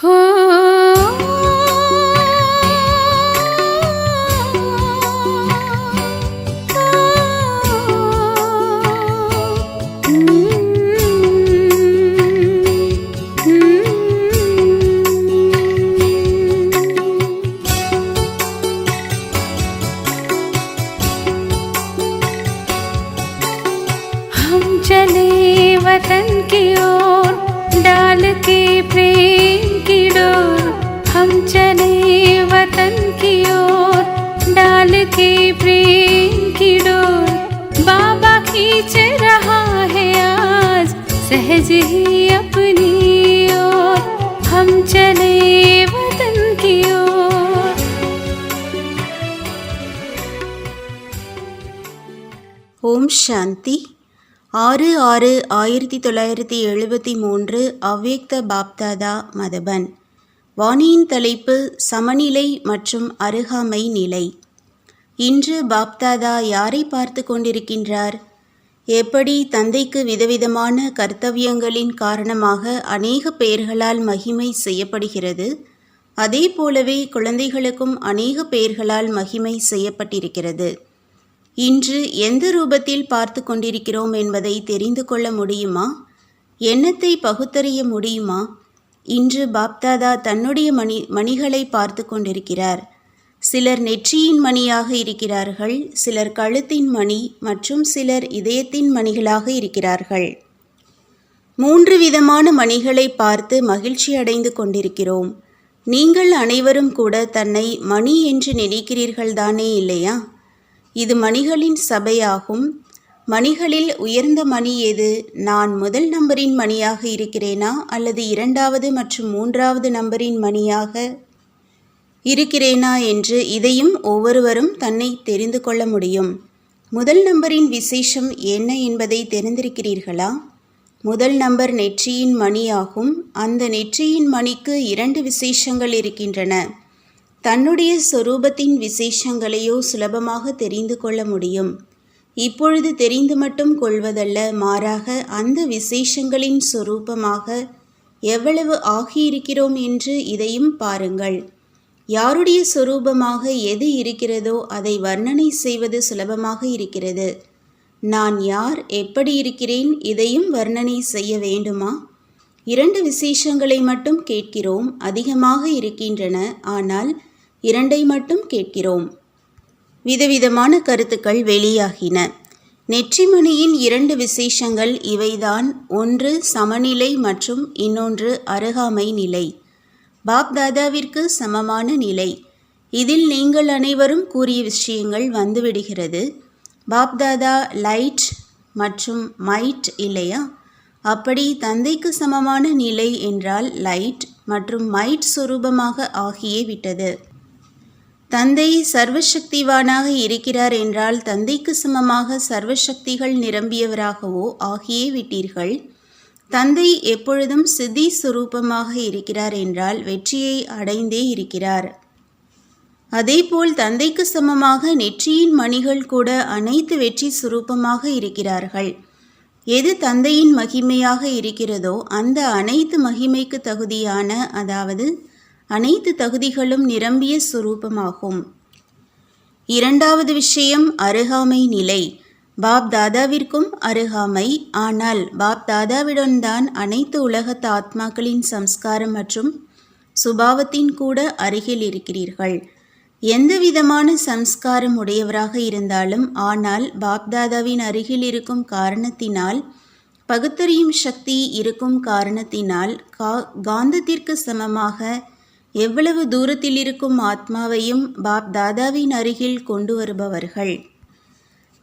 Huh? சாந்தி ஆறு ஆறு ஆயிரத்தி தொள்ளாயிரத்தி எழுபத்தி மூன்று அவ்யக்த பாப்தாதா மதபன். வாணியின் தலைப்பு சமநிலை மற்றும் அருகாமை நிலை. இன்று பாப்தாதா யாரை பார்த்து கொண்டிருக்கின்றார்? எப்படி தந்தைக்கு விதவிதமான கர்த்தவியங்களின் காரணமாக அநேக பெயர்களால் மகிமை செய்யப்படுகிறது? அதே போலவே குழந்தைகளுக்கும் அநேக பெயர்களால் மகிமை செய்யப்பட்டிருக்கிறது. இன்று எந்த ரூபத்தில் பார்த்து கொண்டிருக்கிறோம் என்பதை தெரிந்து கொள்ள முடியுமா? எண்ணத்தை பகுத்தறிய முடியுமா? இன்று பாப்தாதா தன்னுடைய மணி மணிகளை பார்த்து கொண்டிருக்கிறார். சிலர் நெற்றியின் மணியாக இருக்கிறார்கள் சிலர் கழுத்தின் மணி மற்றும் சிலர் இதயத்தின் மணிகளாக இருக்கிறார்கள். மூன்று விதமான மணிகளை பார்த்து மகிழ்ச்சி அடைந்து கொண்டிருக்கிறோம். நீங்கள் அனைவரும் கூட தன்னை மணி என்று நினைக்கிறீர்கள் தானே இல்லையா? இது மணிகளின் சபையாகும். மணிகளில் உயர்ந்த மணி எது? நான் முதல் நம்பரின் மணியாக இருக்கிறேனா? அல்லது இரண்டாவது மற்றும் மூன்றாவது நம்பரின் மணியாக இருக்கிறேனா என்று இதையும் ஒவ்வொருவரும் தன்னை தெரிந்து கொள்ள முடியும். முதல் நம்பரின் விசேஷம் என்ன என்பதை தெரிந்திருக்கிறீர்களா? முதல் நம்பர் நெற்றியின் மணியாகும். அந்த நெற்றியின் மணிக்கு இரண்டு விசேஷங்கள் இருக்கின்றன. தன்னுடைய சொரூபத்தின் விசேஷங்களையோ சுலபமாக தெரிந்து கொள்ள முடியும். இப்பொழுது தெரிந்து மட்டும் கொள்வதல்ல மாறாக அந்த விசேஷங்களின் சொரூபமாக எவ்வளவு ஆகியிருக்கிறோம் என்று இதையும் பாருங்கள். யாருடைய சொரூபமாக எது இருக்கிறதோ அதை வர்ணனை செய்வது சுலபமாக இருக்கிறது. நான் யார் எப்படி இருக்கிறேன் இதையும் வர்ணனை செய்ய வேண்டுமா? இரண்டு விசேஷங்களை மட்டும் கேட்கிறோம் அதிகமாக இருக்கின்றன ஆனால் இரண்டை மட்டும் கேட்கிறோம். விதவிதமான கருத்துக்கள் வெளியாகின. நெற்றிமணியின் இரண்டு விசேஷங்கள் இவைதான். ஒன்று சமநிலை மற்றும் இன்னொன்று அருகாமை நிலை. பாப்தாதாவிற்கு சமமான நிலை. இதில் நீங்கள் அனைவரும் கூறிய விஷயங்கள் வந்துவிடுகிறது. பாப்தாதா லைட் மற்றும் மைட் இல்லையா? அப்படி தந்தைக்கு சமமான நிலை என்றால் லைட் மற்றும் மைட் சுரூபமாக ஆகியே விட்டது. தந்தை சர்வசக்திவானாக இருக்கிறார் என்றால் தந்தைக்கு சமமாக சர்வசக்திகள் நிரம்பியவராகவோ ஆகியே விட்டீர்கள். தந்தை எப்பொழுதும் சித்தி சுரூபமாக இருக்கிறார் என்றால் வெற்றியை அடைந்தே இருக்கிறார். அதேபோல் தந்தைக்கு சமமாக நெற்றியின் மணிகள் கூட அனைத்து வெற்றி சுரூபமாக இருக்கிறார்கள். எது தந்தையின் மகிமையாக இருக்கிறதோ அந்த அனைத்து மகிமைக்கு தகுதியான அதாவது அனைத்து தகுதிகளும் நிரம்பிய சுரூபமாகும். இரண்டாவது விஷயம் அருகாமை நிலை. பாப் தாதாவிற்கும் அருகாமை. ஆனால் பாப் தாதாவிடம்தான் அனைத்து உலகத்து ஆத்மாக்களின் சம்ஸ்காரம் மற்றும் சுபாவத்தின் கூட அருகில் இருக்கிறீர்கள். எந்த விதமான சம்ஸ்காரம் உடையவராக இருந்தாலும் ஆனால் பாப்தாதாவின் அருகில் இருக்கும் காரணத்தினால் பகுத்தறியும் சக்தி இருக்கும் காரணத்தினால் கா காந்தத்திற்கு சமமாக எவ்வளவு தூரத்தில் இருக்கும் ஆத்மாவையும் பாப் தாதாவின் அருகில் கொண்டு வருபவர்கள்?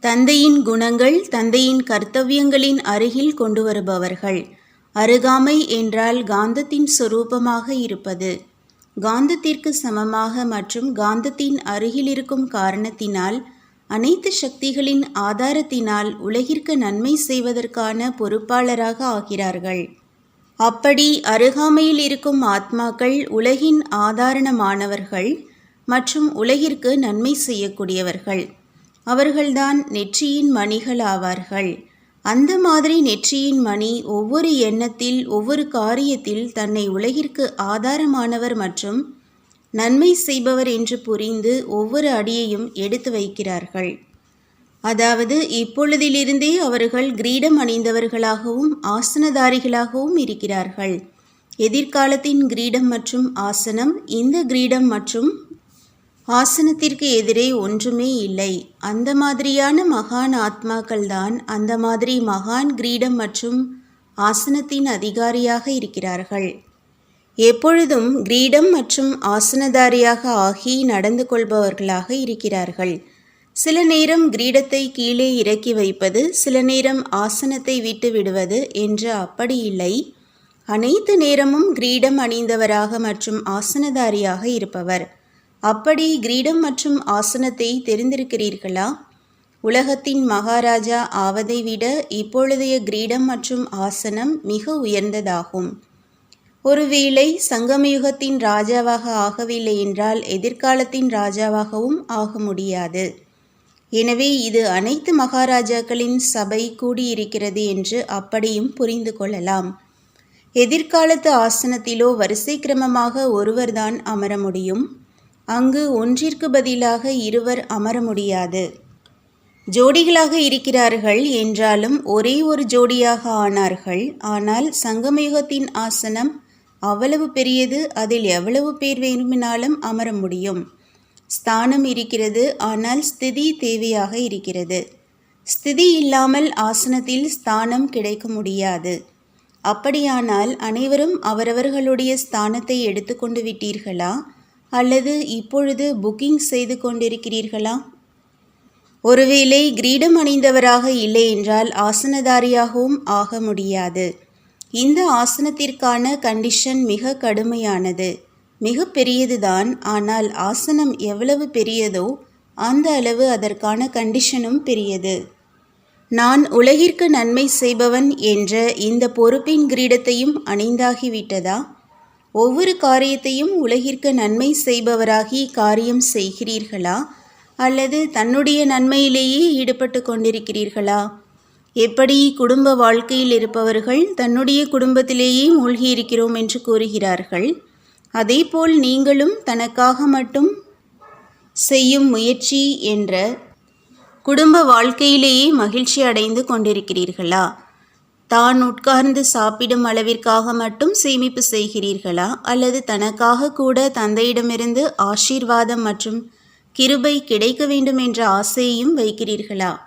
தந்தையின் குணங்கள் தந்தையின் கர்த்தவியங்களின் அருகில் கொண்டு வருபவர்கள். அருகாமை என்றால் காந்தத்தின் சொரூபமாக இருப்பது. காந்தத்திற்கு சமமாக மற்றும் காந்தத்தின் அருகில் இருக்கும் காரணத்தினால் அனைத்து சக்திகளின் ஆதாரத்தினால் உலகிற்கு நன்மை செய்வதற்கான பொறுப்பாளராக ஆகிறார்கள். அப்படி அருகாமையில் இருக்கும் ஆத்மாக்கள் உலகின் ஆதாரணமானவர்கள் மற்றும் உலகிற்கு நன்மை செய்யக்கூடியவர்கள். அவர்கள்தான் நெற்றியின் மணிகள் ஆவார்கள். அந்த மாதிரி நெற்றியின் மணி ஒவ்வொரு எண்ணத்தில் ஒவ்வொரு காரியத்தில் தன்னை உலகிற்கு ஆதாரமானவர் மற்றும் நன்மை செய்பவர் என்று புரிந்து ஒவ்வொரு அடியையும் எடுத்து வைக்கிறார்கள். அதாவது இப்பொழுதிலிருந்தே அவர்கள் கிரீடம் அணிந்தவர்களாகவும் ஆசனதாரிகளாகவும் இருக்கிறார்கள். எதிர்காலத்தின் கிரீடம் மற்றும் ஆசனம் இந்த கிரீடம் மற்றும் ஆசனத்திற்கு எதிரே ஒன்றுமே இல்லை. அந்த மாதிரியான மகான் ஆத்மாக்கள் தான் அந்த மாதிரி மகான் கிரீடம் மற்றும் ஆசனத்தின் அதிகாரியாக இருக்கிறார்கள். எப்பொழுதும் கிரீடம் மற்றும் ஆசனதாரியாக ஆகி நடந்து கொள்பவர்களாக இருக்கிறார்கள். சில நேரம் கிரீடத்தை கீழே இறக்கி வைப்பது சில நேரம் ஆசனத்தை விட்டு விடுவது என்று அப்படி இல்லை அனைத்து நேரமும் கிரீடம் அணிந்தவராக மற்றும் ஆசனதாரியாக இருப்பவர். அப்படி கிரீடம் மற்றும் ஆசனத்தை தெரிந்திருக்கிறீர்களா? உலகத்தின் மகாராஜா ஆவதை விட இப்பொழுதைய கிரீடம் மற்றும் ஆசனம் மிக உயர்ந்ததாகும். ஒருவேளை சங்கமயுகத்தின் ராஜாவாக ஆகவில்லை என்றால் எதிர்காலத்தின் ராஜாவாகவும் ஆக முடியாது. எனவே இது அனைத்து மகாராஜாக்களின் சபை கூடியிருக்கிறது என்று அப்படியும் புரிந்து கொள்ளலாம். எதிர்காலத்து ஆசனத்திலோ வரிசை கிரமமாக ஒருவர்தான் அமர முடியும். அங்கு ஒன்றிற்கு பதிலாக இருவர் அமர முடியாது. ஜோடிகளாக இருக்கிறார்கள் என்றாலும் ஒரே ஒரு ஜோடியாக ஆனார்கள். ஆனால் சங்கமயுகத்தின் ஆசனம் அவ்வளவு பெரியது அதில் எவ்வளவு பேர் வேண்டுமானாலும் அமர முடியும். ஸ்தானம் இருக்கிறது ஆனால் ஸ்திதி தேவையாக இருக்கிறது. ஸ்திதி இல்லாமல் ஆசனத்தில் ஸ்தானம் கிடைக்க முடியாது. அப்படியானால் அனைவரும் அவரவர்களுடைய ஸ்தானத்தை எடுத்துக்கொண்டு விட்டீர்களா? அல்லது இப்பொழுது புக்கிங் செய்து கொண்டிருக்கிறீர்களா? ஒருவேளை கிரீடம் அணிந்தவராக இல்லை என்றால் ஆசனதாரியாகவும் ஆக முடியாது. இந்த ஆசனத்திற்கான கண்டிஷன் மிக கடுமையானது. மிக பெரியதுதான் ஆனால் ஆசனம் எவ்வளவு பெரியதோ அந்த அளவு அதற்கான கண்டிஷனும் பெரியது. நான் உலகிற்கு நன்மை செய்பவன் என்ற இந்த பொறுப்பின் கிரீடத்தையும் அணிந்தாகிவிட்டதா ஒவ்வொரு காரியத்தையும் உலகிற்கு நன்மை செய்பவராகி காரியம் செய்கிறீர்களா? அல்லது தன்னுடைய நன்மையிலேயே ஈடுபட்டு கொண்டிருக்கிறீர்களா? எப்படி குடும்ப வாழ்க்கையில் இருப்பவர்கள் தன்னுடைய குடும்பத்திலேயே மூழ்கியிருக்கிறோம் என்று கூறுகிறார்கள்? அதேபோல் நீங்களும் தனக்காக மட்டும் செய்யும் முயற்சி என்ற குடும்ப வாழ்க்கையிலேயே மகிழ்ச்சி அடைந்து கொண்டிருக்கிறீர்களா? தான் உட்கார்ந்து சாப்பிடும் அளவிற்காக மட்டும் சேமிப்பு செய்கிறீர்களா? அல்லது தனக்காக கூட தந்தையிடமிருந்து ஆசீர்வாதம் மற்றும் கிருபை கிடைக்க வேண்டும் என்ற ஆசையையும் வைக்கிறீர்களா?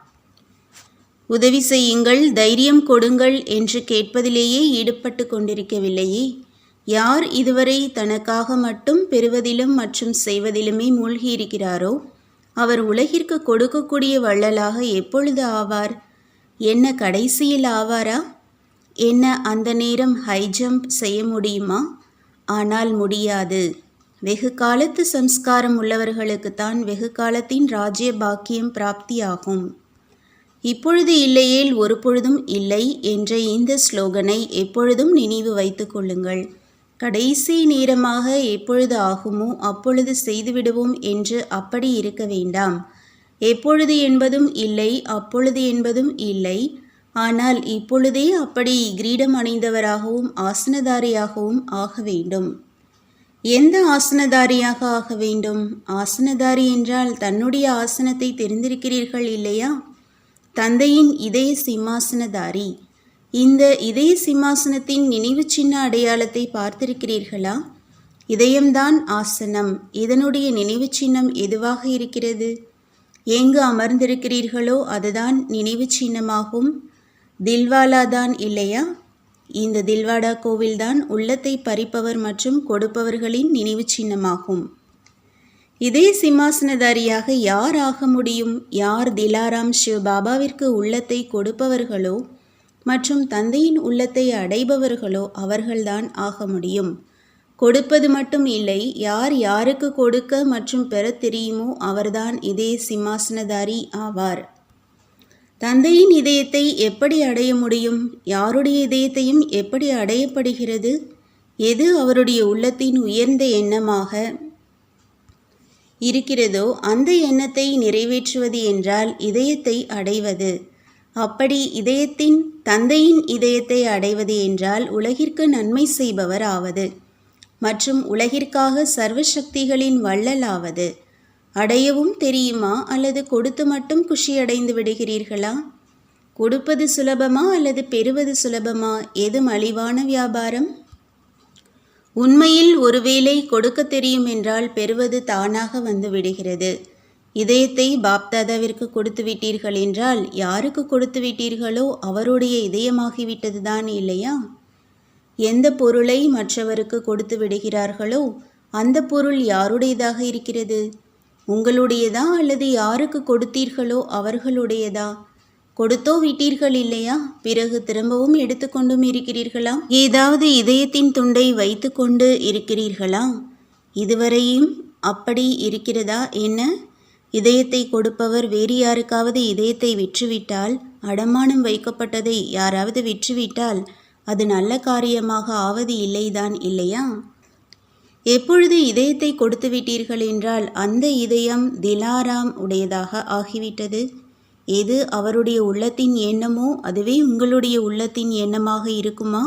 உதவி செய்யுங்கள் தைரியம் கொடுங்கள் என்று கேட்பதிலேயே ஈடுபட்டு கொண்டிருக்கவில்லையே. யார் இதுவரை தனக்காக மட்டும் பெறுவதிலும் மற்றும் செய்வதிலுமே மூழ்கியிருக்கிறாரோ அவர் உலகிற்கு கொடுக்கக்கூடிய வள்ளலாக எப்பொழுது ஆவார்? என்ன கடைசியில் ஆவாரா? என்ன அந்த நேரம் ஹை ஜம்ப் செய்ய முடியுமா? ஆனால் முடியாது. வெகு காலத்து சம்ஸ்காரம் உள்ளவர்களுக்குத்தான் வெகு காலத்தின் ராஜ்ய பாக்கியம் பிராப்தியாகும். இப்பொழுது இல்லையேல் ஒரு பொழுதும் இல்லை என்ற இந்த ஸ்லோகனை எப்பொழுதும் நினைவு வைத்துக் கொள்ளுங்கள். கடைசி நேரமாக எப்பொழுது ஆகுமோ அப்பொழுது செய்துவிடுவோம் என்று அப்படி இருக்க வேண்டாம். எப்பொழுது என்பதும் இல்லை அப்பொழுது என்பதும் இல்லை. ஆனால் இப்பொழுதே அப்படி கிரீடம் அணிந்தவராகவும் ஆசனதாரியாகவும் ஆக வேண்டும். எந்த ஆசனதாரியாக ஆக வேண்டும்? ஆசனதாரி என்றால் தன்னுடைய ஆசனத்தை தெரிந்திருக்கிறீர்கள் இல்லையா? தந்தையின் இதய சிம்மாசனதாரி. இந்த இதய சிம்மாசனத்தின் நினைவு சின்ன அடையாளத்தை பார்த்திருக்கிறீர்களா? இதயம்தான் ஆசனம். இதனுடைய நினைவு சின்னம் எதுவாக இருக்கிறது? எங்கு அமர்ந்திருக்கிறீர்களோ அதுதான் நினைவு சின்னமாகும். தில்வாலா தான் இல்லையா? இந்த தில்வாடா கோவில்தான் உள்ளத்தை பறிப்பவர் மற்றும் கொடுப்பவர்களின் நினைவு சின்னமாகும். இதே சிம்மாசனதாரியாக யார் ஆக முடியும்? யார் திலாராம் சிவ பாபாவிற்கு உள்ளத்தை கொடுப்பவர்களோ மற்றும் தந்தையின் உள்ளத்தை அடைபவர்களோ அவர்கள்தான் ஆக முடியும். கொடுப்பது மட்டும் இல்லை யார் யாருக்கு கொடுக்க மற்றும் பெறத் தெரியுமோ அவர்தான் இதே சிம்மாசனதாரி ஆவார். தந்தையின் இதயத்தை எப்படி அடைய முடியும்? யாருடைய இதயத்தையும் எப்படி அடையப்படுகிறது? எது அவருடைய உள்ளத்தின் உயர்ந்த எண்ணமாக இருக்கிறதோ அந்த எண்ணத்தை நிறைவேற்றுவது என்றால் இதயத்தை அடைவது. அப்படி இதயத்தின் தந்தையின் இதயத்தை அடைவது என்றால் உலகிற்கு நன்மை செய்பவர் ஆவது மற்றும் உலகிற்காக சர்வசக்திகளின் வள்ளல் ஆவது அடையவும் தெரியுமா அல்லது கொடுத்து மட்டும் குஷியடைந்து விடுகிறீர்களா? கொடுப்பது சுலபமா அல்லது பெறுவது சுலபமா? எது மலிவான வியாபாரம்? உண்மையில் ஒருவேளை கொடுக்க தெரியும் என்றால் பெறுவது தானாக வந்து விடுகிறது. இதயத்தை பாப்தாதாவிற்கு கொடுத்து விட்டீர்கள் என்றால் யாருக்கு கொடுத்து விட்டீர்களோ அவருடைய இதயமாகிவிட்டதுதான் இல்லையா? எந்த பொருளை மற்றவருக்கு கொடுத்து விடுகிறார்களோ அந்த பொருள் யாருடையதாக இருக்கிறது? உங்களுடையதா அல்லது யாருக்கு கொடுத்தீர்களோ அவர்களுடையதா? கொடுத்தோ விட்டீர்கள் இல்லையா? பிறகு திரும்பவும் எடுத்துக்கொண்டும் இருக்கிறீர்களா? ஏதாவது இதயத்தின் துண்டை வைத்துக்கொண்டு இருக்கிறீர்களா? இதுவரையும் அப்படி இருக்கிறதா? என்ன? இதயத்தை கொடுப்பவர் வேறு யாருக்காவது இதயத்தை விற்றுவிட்டால் அடமானம் வைக்கப்பட்டதை யாராவது விற்றுவிட்டால் அது நல்ல காரியமாக ஆவது இல்லைதான் இல்லையா? எப்பொழுது இதயத்தை கொடுத்து விட்டீர்கள் என்றால் அந்த இதயம் திலாராம் உடையதாக ஆகிவிட்டது. எது அவருடைய உள்ளத்தின் எண்ணமோ அதுவே உங்களுடைய உள்ளத்தின் எண்ணமாக இருக்குமா?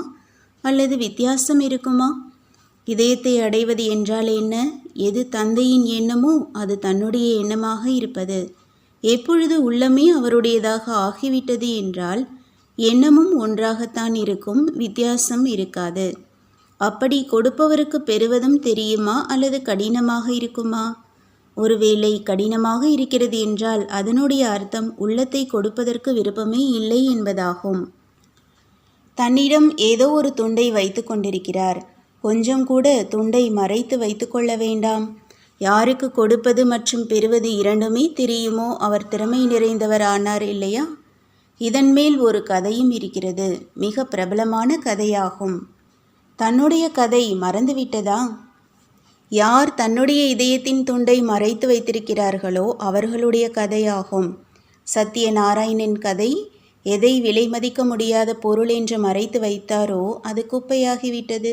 அல்லது வித்தியாசம் இருக்குமா? இதயத்தை அடைவது என்றால் என்ன? எது தந்தையின் எண்ணமோ அது தன்னுடைய எண்ணமாக இருப்பது. எப்பொழுது உள்ளமே அவருடையதாக ஆகிவிட்டது என்றால் எண்ணமும் ஒன்றாகத்தான் இருக்கும் வித்தியாசம் இருக்காது. அப்படி கொடுப்பவருக்கு பெறுவதும் தெரியுமா அல்லது கடினமாக இருக்குமா? ஒருவேளை கடினமாக இருக்கிறது என்றால் அதனுடைய அர்த்தம் உள்ளத்தை கொடுப்பதற்கு விருப்பமே இல்லை என்பதாகும். தன்னிடம் ஏதோ ஒரு துண்டை வைத்து கொண்டிருக்கிறார். கொஞ்சம் கூட துண்டை மறைத்து வைத்துக்கொள்ள வேண்டாம். யாருக்கு கொடுப்பது மற்றும் பெறுவது இரண்டுமே தெரியுமோ? அவர் திறமை நிறைந்தவர் ஆனார் இல்லையா? இதன் மேல் ஒரு கதையும் இருக்கிறது. மிக பிரபலமான கதையாகும். தன்னுடைய கதை மறந்துவிட்டதா யார் தன்னுடைய இதயத்தின் துண்டை மறைத்து வைத்திருக்கிறார்களோ அவர்களுடைய கதையாகும். சத்யநாராயணன் கதை எதை விலை மதிக்க முடியாத பொருள் என்று மறைத்து வைத்தாரோ அது குப்பையாகிவிட்டது.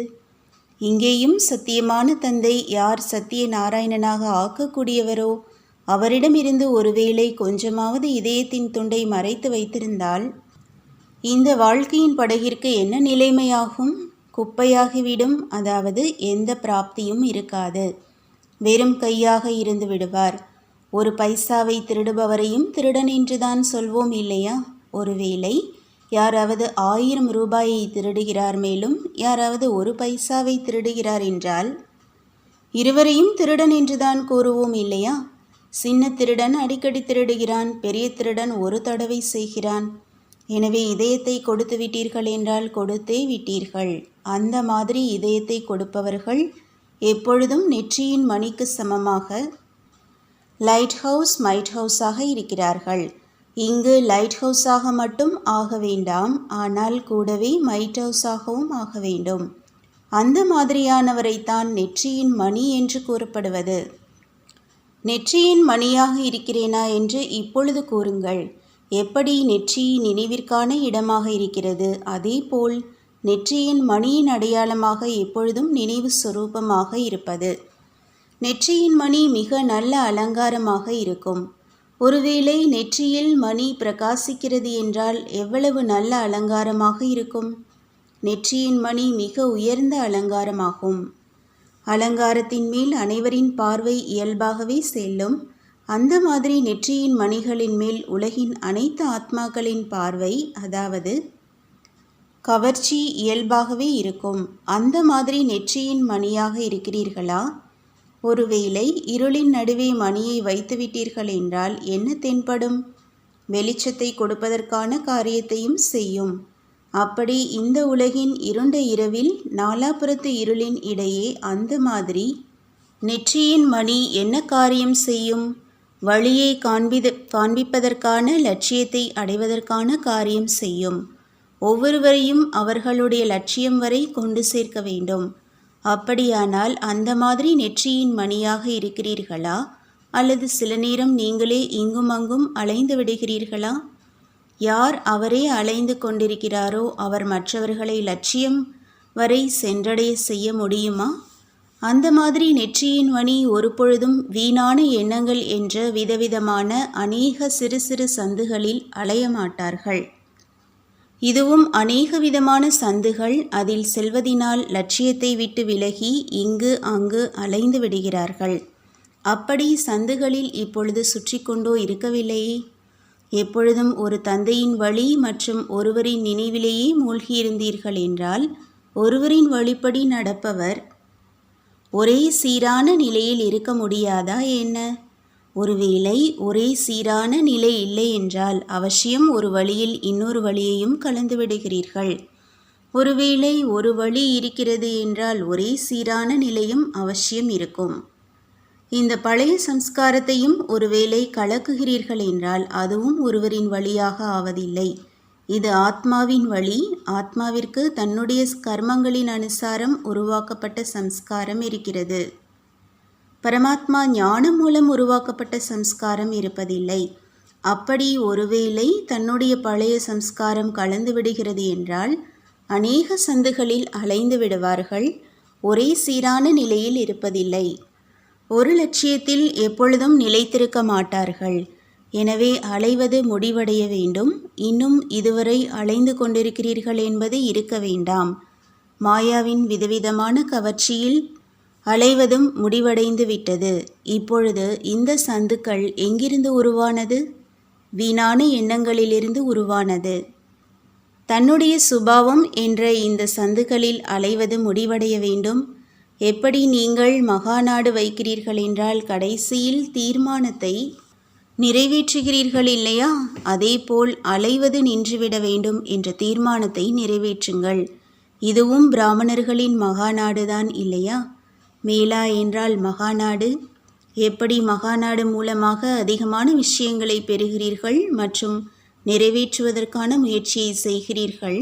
இங்கேயும் சத்தியமான தந்தை யார் சத்திய நாராயணனாக ஆக்கக்கூடியவரோ? அவரிடமிருந்து ஒருவேளை கொஞ்சமாவது இதயத்தின் துண்டை மறைத்து வைத்திருந்தால்? இந்த வாழ்க்கையின் படகிற்கு என்ன நிலைமையாகும்? குப்பையாகிவிடும் அதாவது எந்த பிராப்தியும் இருக்காது. வெறும் கையாக இருந்து விடுவார். ஒரு பைசாவை திருடுபவரையும் திருடன் என்றுதான் சொல்வோம் இல்லையா? ஒருவேளை யாராவது ஆயிரம் ரூபாயை திருடுகிறார் மேலும் யாராவது ஒரு பைசாவை திருடுகிறார் என்றால் இருவரையும் திருடன் என்றுதான் கூறுவோம் இல்லையா? சின்ன திருடன் அடிக்கடி திருடுகிறான் பெரிய திருடன் ஒரு தடவை செய்கிறான். எனவே இதயத்தை கொடுத்து விட்டீர்கள் என்றால் கொடுத்தே விட்டீர்கள். அந்த மாதிரி இதயத்தை கொடுப்பவர்கள் எப்பொழுதும் நெற்றியின் மணிக்கு சமமாக லைட் ஹவுஸ் மைட் ஹவுஸாக இருக்கிறார்கள். இங்கு லைட் ஹவுஸாக மட்டும் ஆக வேண்டாம் ஆனால் கூடவே மைட் ஹவுஸாகவும் ஆக வேண்டும். அந்த மாதிரியானவரைத்தான் நெற்றியின் மணி என்று கூறப்படுவது. நெற்றியின் மணியாக இருக்கிறேனா என்று இப்பொழுது கூறுங்கள். எப்படி நெற்றி நினைவிற்கான இடமாக இருக்கிறது? அதேபோல் நெற்றியின் மணியின் அடையாளமாக எப்பொழுதும் நினைவு சுரூபமாக இருப்பது. நெற்றியின் மணி மிக நல்ல அலங்காரமாக இருக்கும். ஒருவேளை நெற்றியில் மணி பிரகாசிக்கிறது என்றால் எவ்வளவு நல்ல அலங்காரமாக இருக்கும்? நெற்றியின் மணி மிக உயர்ந்த அலங்காரமாகும். அலங்காரத்தின் மேல் அனைவரின் பார்வை இயல்பாகவே செல்லும். அந்த மாதிரி நெற்றியின் மணிகளின் மேல் உலகின் அனைத்து ஆத்மாக்களின் பார்வை அதாவது கவர்ச்சி இயல்பாகவே இருக்கும். அந்த மாதிரி நெற்றியின் மணியாக இருக்கிறீர்களா? ஒருவேளை இருளின் நடுவே மணியை வைத்துவிட்டீர்கள் என்றால் என்ன தென்படும்? வெளிச்சத்தை கொடுப்பதற்கான காரியத்தையும் செய்யும். அப்படி இந்த உலகின் இருண்ட இரவில் நாலாபுரத்து இருளின் இடையே அந்த மாதிரி நெற்றியின் மணி என்ன காரியம் செய்யும்? வழியை காண்பித காண்பிப்பதற்கான லட்சியத்தை அடைவதற்கான காரியம் செய்யும். ஒவ்வொருவரையும் அவர்களுடைய லட்சியம் வரை கொண்டு சேர்க்க வேண்டும். அப்படியானால் அந்த மாதிரி நெற்றியின் மணியாக இருக்கிறீர்களா? அல்லது சில நேரம் நீங்களே இங்கும் அங்கும் அலைந்து விடுகிறீர்களா? யார் அவரே அலைந்து கொண்டிருக்கிறாரோ அவர் மற்றவர்களை லட்சியம் வரை சென்றடைய செய்ய முடியுமா? அந்த மாதிரி நெற்றியின் மணி ஒரு பொழுதும் வீணான எண்ணங்கள் என்ற விதவிதமான அநேக சிறு சிறு சந்துகளில் அலைய மாட்டார்கள் இதுவும் அநேக விதமான சந்துகள் அதில் செல்வதினால் லட்சியத்தை விட்டு விலகி இங்கு அங்கு அலைந்து விடுகிறார்கள். அப்படி சந்துகளில் இப்பொழுது சுற்றி கொண்டோ இருக்கவில்லையே எப்பொழுதும் ஒரு தந்தையின் வழி மற்றும் ஒருவரின் நினைவிலேயே மூழ்கியிருந்தீர்கள் என்றால் ஒருவரின் வழிப்படி நடப்பவர் ஒரே சீரான நிலையில் இருக்க முடியாதா என்ன? ஒருவேளை ஒரே சீரான நிலை இல்லை என்றால் அவசியம் ஒரு வழியில் இன்னொரு வழியையும் கலந்து விடுகிறீர்கள். ஒருவேளை ஒரு வழி இருக்கிறது என்றால் ஒரே சீரான நிலையும் அவசியம் இருக்கும். இந்த பழைய சம்ஸ்காரத்தையும் ஒருவேளை கலக்குகிறீர்கள் என்றால் அதுவும் ஒருவரின் வழியாக ஆவதில்லை. இது ஆத்மாவின் வழி. ஆத்மாவிற்கு தன்னுடைய கர்மங்களின் அனுசாரம் உருவாக்கப்பட்ட சம்ஸ்காரம் இருக்கிறது. பரமாத்மா ஞானம் மூலம் உருவாக்கப்பட்ட சம்ஸ்காரம் இருப்பதில்லை. அப்படி ஒருவேளை தன்னுடைய பழைய சம்ஸ்காரம் கலந்து விடுகிறது என்றால் அநேக சந்துகளில் அலைந்து விடுவார்கள் ஒரே சீரான நிலையில் இருப்பதில்லை. ஒரு லட்சியத்தில் எப்பொழுதும் நிலைத்திருக்க மாட்டார்கள். எனவே அலைவது முடிவடைய வேண்டும். இன்னும் இதுவரை அலைந்து கொண்டிருக்கிறீர்கள் என்பது இருக்க வேண்டாம். மாயாவின் விதவிதமான கவர்ச்சியில் அலைவதும் முடிவடைந்து விட்டது. இப்பொழுது இந்த சந்துக்கள் எங்கிருந்து உருவானது? வீணான எண்ணங்களிலிருந்து உருவானது. தன்னுடைய சுபாவம் என்ற இந்த சந்துகளில் அலைவது முடிவடைய வேண்டும். எப்படி நீங்கள் மகாநாடு வைக்கிறீர்கள் என்றால் கடைசியில் தீர்மானத்தை நிறைவேற்றுகிறீர்கள் இல்லையா? அதேபோல் அலைவது நின்றுவிட வேண்டும் என்ற தீர்மானத்தை நிறைவேற்றுங்கள். இதுவும் பிராமணர்களின் மகாநாடுதான் இல்லையா? மேலா என்றால் மகாநாடு. எப்படி மகாநாடு மூலமாக அதிகமான விஷயங்களை பெறுகிறீர்கள் மற்றும் நிறைவேற்றுவதற்கான முயற்சியை செய்கிறீர்கள்?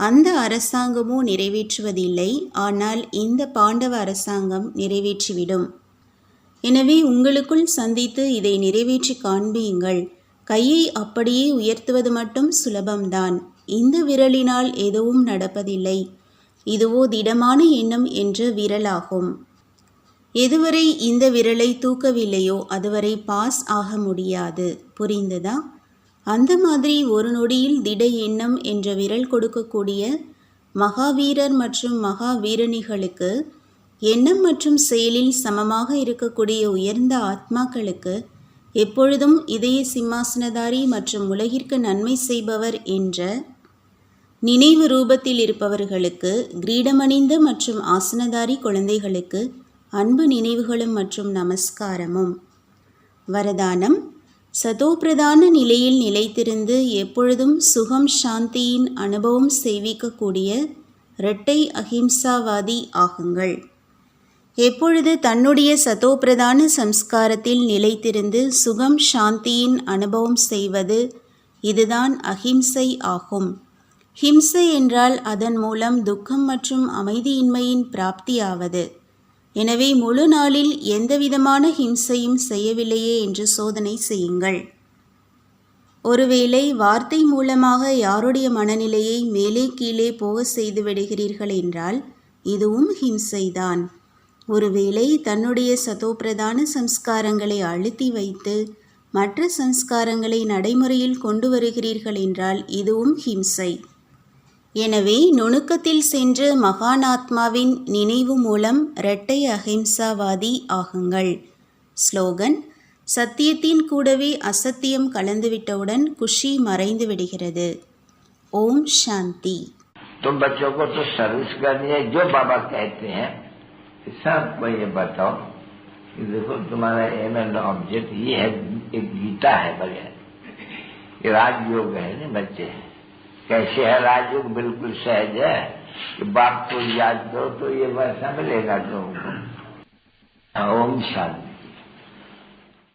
அந்த அரசாங்கமோ நிறைவேற்றுவதில்லை. ஆனால் இந்த பாண்டவ அரசாங்கம் நிறைவேற்றிவிடும். எனவே உங்களுக்குள் சந்தித்து இதை நிறைவேற்றி காண்பியுங்கள் கையை அப்படியே உயர்த்துவது மட்டும் சுலபம்தான். இந்த விரலினால் எதுவும் நடப்பதில்லை. இதுவோ திடமான எண்ணம் என்ற விரலாகும். எதுவரை இந்த விரலை தூக்கவில்லையோ அதுவரை பாஸ் ஆக முடியாது. புரிந்ததா? அந்த மாதிரி ஒரு நொடியில் திட எண்ணம் என்ற விரல் கொடுக்கக்கூடிய மகாவீரர் மற்றும் மகாவீரணிகளுக்கு எண்ணம் மற்றும் செயலில் சமமாக இருக்கக்கூடிய உயர்ந்த ஆத்மாக்களுக்கு எப்பொழுதும் இதய சிம்மாசனதாரி மற்றும் உலகிற்கு நன்மை செய்பவர் என்ற நினைவு ரூபத்தில் இருப்பவர்களுக்கு கிரீடமணிந்த மற்றும் ஆசனதாரி குழந்தைகளுக்கு அன்பு நினைவுகளும் மற்றும் நமஸ்காரமும். வரதானம். சதோபிரதான நிலையில் நிலைத்திருந்து எப்பொழுதும் சுகம் சாந்தியின் அனுபவம் செய்விக்கக்கூடிய இரட்டை அஹிம்சாவாதி ஆகுங்கள். எப்பொழுது தன்னுடைய சதோபிரதான சம்ஸ்காரத்தில் நிலைத்திருந்து சுகம் சாந்தியின் அனுபவம் செய்வது இதுதான் அஹிம்சை ஆகும். ஹிம்சை என்றால் அதன் மூலம் துக்கம் மற்றும் அமைதியின்மையின் பிராப்தியாவது. எனவே முழு நாளில் எந்தவிதமான ஹிம்சையும் செய்யவில்லையே என்று சோதனை செய்யுங்கள். ஒருவேளை வார்த்தை மூலமாக யாருடைய மனநிலையை மேலே கீழே போக செய்து விடுகிறீர்கள் என்றால் இதுவும் ஹிம்சைதான். ஒருவேளை தன்னுடைய சதோபிரதான சம்ஸ்காரங்களை அழுத்தி வைத்து மற்ற சம்ஸ்காரங்களை நடைமுறையில் கொண்டு வருகிறீர்கள் என்றால் இதுவும் ஹிம்சை. எனவே நுணுக்கத்தில் சென்று மகானாத்மாவின் நினைவு மூலம் இரட்டை அஹிம்சாவாதி ஆகுங்கள் ஸ்லோகன் சத்தியத்தின் கூடவே அசத்தியம் கலந்துவிட்டவுடன் குஷி மறைந்து விடுகிறது ஓம் சாந்தி तुम बच्चों को तो सर्विस करनी है जो बाबा कहते हैं कि सबको ये बताओ कि देखो तुम्हारा एम एंड ऑब्जेक्ट ये है एक गीता है बगैर ये राजयोग है ना बच्चे कैसे है राजयोग? बिल्कुल सहज है। कि बाप को याद दो तो ये वैसा मिलेगा तुमको। ओम शांति।